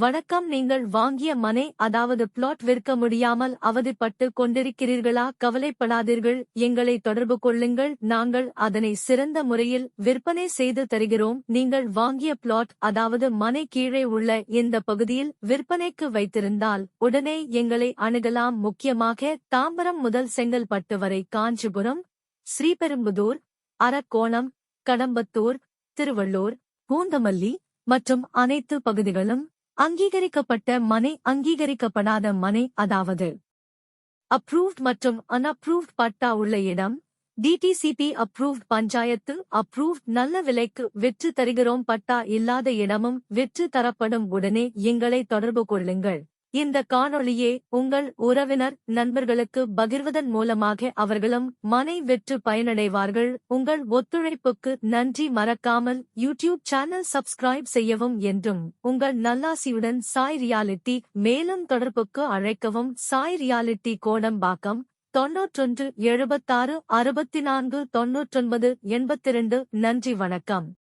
வணக்கம் நீங்கள் வாங்கிய மனை அதாவது பிளாட் விற்க முடியாமல் அவதிப்பட்டு கொண்டிருக்கிறீர்களா? கவலைப்படாதீர்கள் எங்களை தொடர்பு கொள்ளுங்கள். நாங்கள் அதனை சிறந்த முறையில் விற்பனை செய்து தருகிறோம். நீங்கள் வாங்கிய பிளாட் அதாவது மனை கீழே உள்ள இந்த பகுதியில் விற்பனைக்கு வைத்திருந்தால் உடனே எங்களை அணுகலாம். முக்கியமாக தாம்பரம் முதல் செங்கல்பட்டு வரை காஞ்சிபுரம் ஸ்ரீபெரும்புதூர் அரக்கோணம் கடம்பத்தூர் திருவள்ளூர் பூந்தமல்லி மற்றும் அனைத்து பகுதிகளும் அங்கீகரிக்கப்பட்ட மனை அங்கீகரிக்கப்படாத மனை அதாவது அப்ரூவ்ட் மற்றும் அன்அப்ரூவ்ட் பட்டா உள்ள இடம் டிடிசிபி அப்ரூவ்ட் பஞ்சாயத்து அப்ரூவ்ட் நல்ல விலைக்கு விற்று தருகிறோம் பட்டா இல்லாத இடமும் விற்று தரப்படும் உடனே எங்களை தொடர்பு கொள்ளுங்கள். இந்த காணொளியே உங்கள் உறவினர் நண்பர்களுக்கு பகிர்வதன் மூலமாக அவர்களும் மனை வெற்று பயனடைவார்கள். உங்கள் ஒத்துழைப்புக்கு நன்றி மறக்காமல் யூடியூப் சேனல் சப்ஸ்கிரைப் செய்யவும் என்றும் உங்கள் நல்லாசியுடன் சாய் ரியாலிட்டி மேலும் தொடர்புக்கு அழைக்கவும். சாய் ரியாலிட்டி கோடம்பாக்கம் தொன்னூற்றொன்று எழுபத்தாறு அறுபத்தி நான்கு தொன்னூற்றொன்பது எண்பத்திரண்டு. நன்றி வணக்கம்.